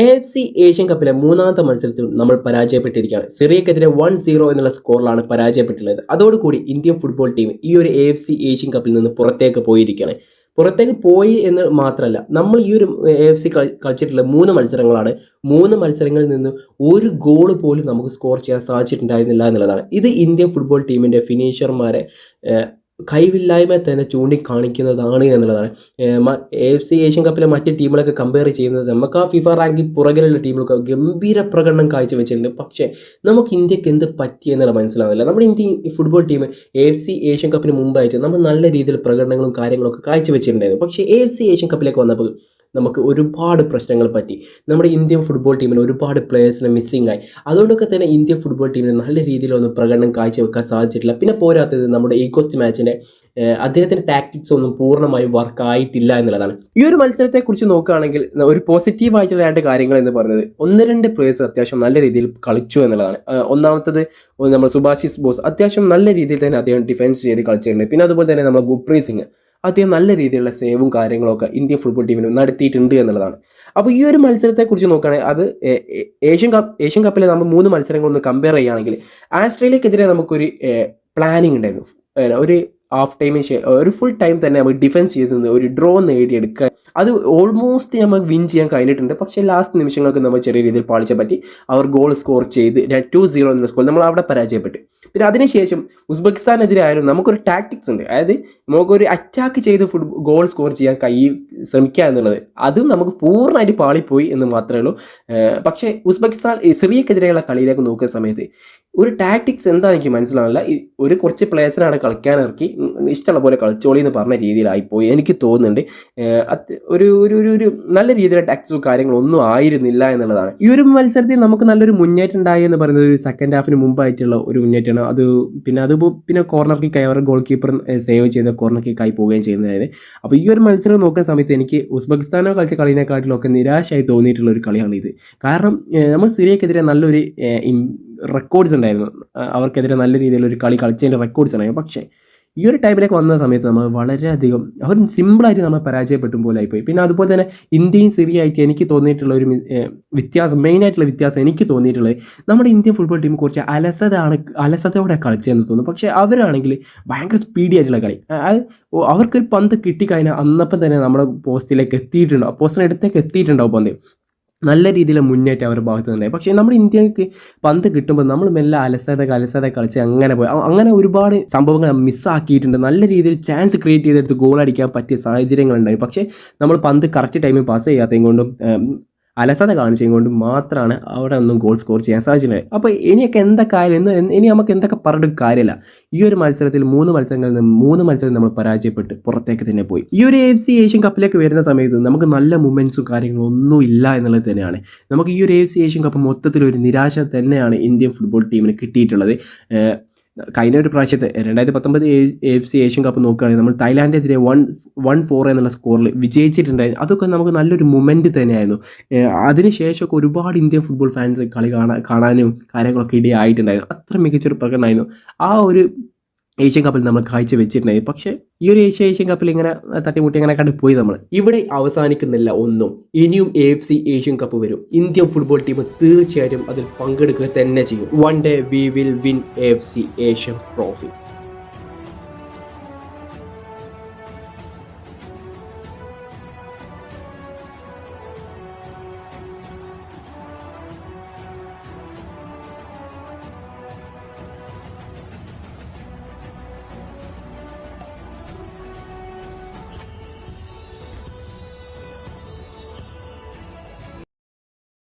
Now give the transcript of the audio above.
A F C Asian കപ്പിലെ മൂന്നാമത്തെ മത്സരത്തിൽ നമ്മൾ പരാജയപ്പെട്ടിരിക്കുകയാണ്. സിറിയക്കെതിരെ വൺ സീറോ എന്നുള്ള സ്കോറിലാണ് പരാജയപ്പെട്ടുള്ളത് അതോടുകൂടി ഇന്ത്യൻ ഫുട്ബോൾ ടീം ഈ ഒരു എ എഫ് സി ഏഷ്യൻ കപ്പിൽ നിന്ന് പുറത്തേക്ക് പോയിരിക്കുകയാണ്. പുറത്തേക്ക് പോയി എന്ന് മാത്രമല്ല നമ്മൾ ഈ ഒരു എ എഫ് സി കളിച്ചിട്ടുള്ള മൂന്ന് മത്സരങ്ങളാണ്. മൂന്ന് മത്സരങ്ങളിൽ നിന്ന് ഒരു ഗോൾ പോലും നമുക്ക് സ്കോർ ചെയ്യാൻ സാധിച്ചിട്ടുണ്ടായിരുന്നില്ല എന്നുള്ളതാണ്. ഇത് ഇന്ത്യൻ ഫുട്ബോൾ ടീമിന്റെ ഫിനിഷർമാരെ കൈവില്ലായ്മ തന്നെ ചൂണ്ടിക്കാണിക്കുന്നതാണ് എന്നുള്ളതാണ്. എ എഫ് സി ഏഷ്യൻ കപ്പിലെ മറ്റ് ടീമുകളൊക്കെ കമ്പയർ ചെയ്യുന്നത് നമുക്ക് ആ ഫിഫ റാങ്കിൽ പുറകിലുള്ള ടീമുകൾക്ക് ഗംഭീര പ്രകടനം കാഴ്ചവെച്ചിട്ടുണ്ട്. പക്ഷേ നമുക്ക് ഇന്ത്യയ്ക്ക് എന്ത് പറ്റി എന്നുള്ള മനസ്സിലാവുന്നില്ല. നമ്മുടെ India football team A F C Asian കപ്പിന് മുമ്പായിട്ട് നമ്മൾ നല്ല രീതിയിൽ പ്രകടനങ്ങളും കാര്യങ്ങളൊക്കെ കാഴ്ചവെച്ചിട്ടുണ്ടായിരുന്നു. പക്ഷേ എ എഫ് സി ഏഷ്യൻ കപ്പിലേക്ക് വന്നപ്പോൾ നമുക്ക് ഒരുപാട് പ്രശ്നങ്ങൾ പറ്റി. നമ്മുടെ ഇന്ത്യൻ ഫുട്ബോൾ ടീമിൽ ഒരുപാട് പ്ലേയേഴ്സിനെ മിസ്സിംഗ് ആയി. അതുകൊണ്ടൊക്കെ തന്നെ ഇന്ത്യൻ ഫുട്ബോൾ ടീമിന് നല്ല രീതിയിലൊന്നും പ്രകടനം കാഴ്ചവെക്കാൻ സാധിച്ചിട്ടില്ല. പിന്നെ പോരാത്തത് നമ്മുടെ ഈക്കോസ്റ്റ് മാച്ചിന്റെ അദ്ദേഹത്തിന്റെ ടാക്ടിക്സ് ഒന്നും പൂർണമായും വർക്ക് ആയിട്ടില്ല എന്നുള്ളതാണ്. ഈ ഒരു മത്സരത്തെക്കുറിച്ച് നോക്കുകയാണെങ്കിൽ ഒരു പോസിറ്റീവ് ആയിട്ടുള്ള രണ്ട് കാര്യങ്ങൾ എന്ന് പറയുന്നത് ഒന്ന് രണ്ട് പ്ലേയേഴ്സ് അത്യാവശ്യം നല്ല രീതിയിൽ കളിച്ചു എന്നുള്ളതാണ്. ഒന്നാമത്തത് നമ്മൾ സുഭാഷിസ് ബോസ് അത്യാവശ്യം നല്ല രീതിയിൽ തന്നെ അദ്ദേഹം ഡിഫെൻസ് ചെയ്ത് കളിച്ചിട്ടുണ്ട്. പിന്നെ അതുപോലെ തന്നെ നമ്മൾ ഗുപ്രീത് സിംഗ്. അദ്ദേഹം നല്ല രീതിയിലുള്ള സേവും കാര്യങ്ങളൊക്കെ ഇന്ത്യൻ ഫുട്ബോൾ ടീമിന് നടത്തിയിട്ടുണ്ട് എന്നുള്ളതാണ്. അപ്പോൾ ഈ ഒരു മത്സരത്തെക്കുറിച്ച് നോക്കുകയാണെങ്കിൽ അത് ഏഷ്യൻ കപ്പ് ഏഷ്യൻ കപ്പിലെ നമ്മൾ മൂന്ന് മത്സരങ്ങളൊന്ന് കമ്പയർ ചെയ്യുകയാണെങ്കിൽ ആസ്ട്രേലിയക്കെതിരെ നമുക്കൊരു പ്ലാനിങ് ഉണ്ടായിരുന്നു. ഒരു ഹാഫ് ടൈമിന് ഒരു ഫുൾ ടൈം തന്നെ നമുക്ക് ഡിഫെൻസ് ചെയ്ത് നിന്ന് ഒരു ഡ്രോ നേടിയെടുക്കാൻ അത് ഓൾമോസ്റ്റ് നമുക്ക് വിൻ ചെയ്യാൻ കഴിഞ്ഞിട്ടുണ്ട്. പക്ഷേ ലാസ്റ്റ് നിമിഷങ്ങൾക്ക് നമ്മൾ ചെറിയ രീതിയിൽ പാളിച്ച പറ്റി അവർ ഗോൾ സ്കോർ ചെയ്ത് ടു സീറോ എന്ന സ്കോർ നമ്മൾ അവിടെ പരാജയപ്പെട്ടു. പിന്നെ അതിനുശേഷം ഉസ്ബെക്കിസ്ഥാനെതിരെ ആയാലും നമുക്കൊരു ടാക്ടിക്സ് ഉണ്ട്. അതായത് നമുക്കൊരു അറ്റാക്ക് ചെയ്ത് ഫുട് ഗോൾ സ്കോർ ചെയ്യാൻ കൈ ശ്രമിക്കുക എന്നുള്ളത്. അതും നമുക്ക് പൂർണമായിട്ട് പാളിപ്പോയി എന്ന് മാത്രമേ ഉള്ളൂ. പക്ഷേ ഉസ്ബെക്കിസ്ഥാൻ സിറിയക്കെതിരെയുള്ള കളിയിലേക്ക് നോക്കുന്ന സമയത്ത് ഒരു ടാക്ടിക്സ് എന്താ എനിക്ക് മനസ്സിലാവില്ല ഒരു കുറച്ച് പ്ലേയേഴ്സിനാണ് കളിക്കാൻ ഇറക്കി ഇഷ്ടമുള്ള പോലെ കളിച്ചോളി എന്ന് പറഞ്ഞ രീതിയിലായിപ്പോയി എനിക്ക് തോന്നുന്നുണ്ട് ഒരു ഒരു ഒരു നല്ല രീതിയിലുള്ള ടാക്സും കാര്യങ്ങളൊന്നും ആയിരുന്നില്ല എന്നുള്ളതാണ്. ഈ ഒരു മത്സരത്തിൽ നമുക്ക് നല്ലൊരു മുന്നേറ്റം ഉണ്ടായി എന്ന് പറയുന്നത് ഒരു സെക്കൻഡ് ഹാഫിന് മുമ്പായിട്ടുള്ള ഒരു മുന്നേറ്റമാണ്. അത് പിന്നെ അത് പിന്നെ കോർണർ കിക്ക് അവർ ഗോൾ കീപ്പർ സേവ് ചെയ്ത കോർണർ കിക്കായി പോവുകയും ചെയ്യുന്നതായത്. അപ്പോൾ ഈ ഒരു മത്സരം നോക്കുന്ന സമയത്ത് എനിക്ക് ഉസ്ബെക്കിസ്ഥാനോ കളിച്ച കളിനെക്കാട്ടിലൊക്കെ നിരാശയായി തോന്നിയിട്ടുള്ള ഒരു കളിയാണ് ഇത് കാരണം നമ്മൾ സിറിയക്കെതിരെ നല്ലൊരു റെക്കോർഡ്സ് ഉണ്ടായിരുന്നു. അവർക്കെതിരെ നല്ല രീതിയിൽ ഒരു കളി കളിച്ചതിന്റെ റെക്കോർഡ്സ് ഉണ്ടായിരുന്നു. പക്ഷേ ഈ ഒരു ടൈമിലേക്ക് വന്ന സമയത്ത് നമ്മൾ വളരെയധികം അവർ സിമ്പിളായിട്ട് നമ്മൾ പരാജയപ്പെട്ടും പോലെ ആയിപ്പോയി. പിന്നെ അതുപോലെ തന്നെ ഇന്ത്യയും സിറിയായിട്ട് എനിക്ക് തോന്നിയിട്ടുള്ള ഒരു വ്യത്യാസം മെയിനായിട്ടുള്ള വ്യത്യാസം എനിക്ക് തോന്നിയിട്ടുള്ളത് നമ്മുടെ ഇന്ത്യൻ ഫുട്ബോൾ ടീം കുറച്ച് അലസതയാണ് അലസതയോടെ കളിച്ചതെന്ന് തോന്നുന്നു. പക്ഷേ അവരാണെങ്കിൽ ഭയങ്കര സ്പീഡി ആയിട്ടുള്ള കളി. അത് അവർക്കൊരു പന്ത് കിട്ടിക്കഴിഞ്ഞാൽ അന്നപ്പം തന്നെ നമ്മുടെ പോസ്റ്റിലേക്ക് എത്തിയിട്ടുണ്ടാവും പോസ്റ്റിനടുത്തേക്ക് എത്തിയിട്ടുണ്ടാവും പന്ത്. നല്ല രീതിയിൽ മുന്നേറ്റം അവരുടെ ഭാഗത്ത് നിന്നുണ്ടായി. പക്ഷേ നമ്മുടെ ഇന്ത്യയ്ക്ക് പന്ത് കിട്ടുമ്പോൾ നമ്മൾ മെല്ലെ അലസത അലസത കളിച്ച് അങ്ങനെ പോയി. അങ്ങനെ ഒരുപാട് സംഭവങ്ങൾ മിസ്സാക്കിയിട്ടുണ്ട്. നല്ല രീതിയിൽ ചാൻസ് ക്രിയേറ്റ് ചെയ്തെടുത്ത് ഗോൾ അടിക്കാൻ പറ്റിയ സാഹചര്യങ്ങളുണ്ടായി. പക്ഷേ നമ്മൾ പന്ത് കറക്റ്റ് ടൈമിൽ പാസ് ചെയ്യാത്തതും കൊണ്ടും അലസത കാണിച്ചതും കൊണ്ട് മാത്രമാണ് അവിടെ ഒന്നും ഗോൾ സ്കോർ ചെയ്യാൻ സാധിച്ചിട്ടുള്ളത്. അപ്പോൾ ഇനിയൊക്കെ എന്താ കാര്യം? എന്ന് ഇനി നമുക്ക് എന്തൊക്കെ പറഞ്ഞിട്ട് കാര്യമില്ല. ഈ ഒരു മത്സരത്തിൽ മൂന്ന് മത്സരങ്ങളിൽ നിന്ന് മൂന്ന് മത്സരം നമ്മൾ പരാജയപ്പെട്ട് പുറത്തേക്ക് തന്നെ പോയി. ഈ ഒരു എഫ് സി ഏഷ്യൻ കപ്പിലേക്ക് വരുന്ന സമയത്ത് നമുക്ക് നല്ല മൂമെന്റ്സും കാര്യങ്ങളും ഒന്നും ഇല്ല എന്നുള്ളത് തന്നെയാണ്. നമുക്ക് ഈ ഒരു എഫ് സി ഏഷ്യൻ കപ്പ് മൊത്തത്തിൽ ഒരു നിരാശ തന്നെയാണ് ഇന്ത്യൻ ഫുട്ബോൾ ടീമിന് കിട്ടിയിട്ടുള്ളത്. കഴിഞ്ഞ ഒരു പ്രാവശ്യത്തെ രണ്ടായിരത്തി പത്തൊമ്പത് എഫ് സി ഏഷ്യൻ കപ്പ് നോക്കുകയാണെങ്കിൽ നമ്മൾ തായ്ലാൻഡിനെതിരെ വൺ വൺ ഫോർ എന്നുള്ള സ്കോറിൽ വിജയിച്ചിട്ടുണ്ടായിരുന്നു. അതൊക്കെ നമുക്ക് നല്ലൊരു മൊമെന്റ് തന്നെയായിരുന്നു. അതിനുശേഷമൊക്കെ ഒരുപാട് ഇന്ത്യൻ ഫുട്ബോൾ ഫാൻസ് കളി കാണാൻ കാണാനും കാര്യങ്ങളൊക്കെ ഇടയായിട്ടുണ്ടായിരുന്നു. അത്ര മികച്ചൊരു പ്രകടനമായിരുന്നു. ആ ഒരു ഏഷ്യൻ കപ്പിൽ നമ്മൾ കാഴ്ച വെച്ചിരുന്നേ പക്ഷേ ഈ ഒരു ഏഷ്യ ഏഷ്യൻ കപ്പിൽ ഇങ്ങനെ തട്ടിമുട്ടി അങ്ങനെ കണ്ട് പോയി നമ്മൾ. ഇവിടെ അവസാനിക്കുന്നില്ല ഒന്നും. ഇനിയും A F C Asian cup വരും. ഇന്ത്യൻ ഫുട്ബോൾ ടീം തീർച്ചയായും അതിൽ പങ്കെടുക്കുക തന്നെ ചെയ്യും. One day we will win A F C Asian trophy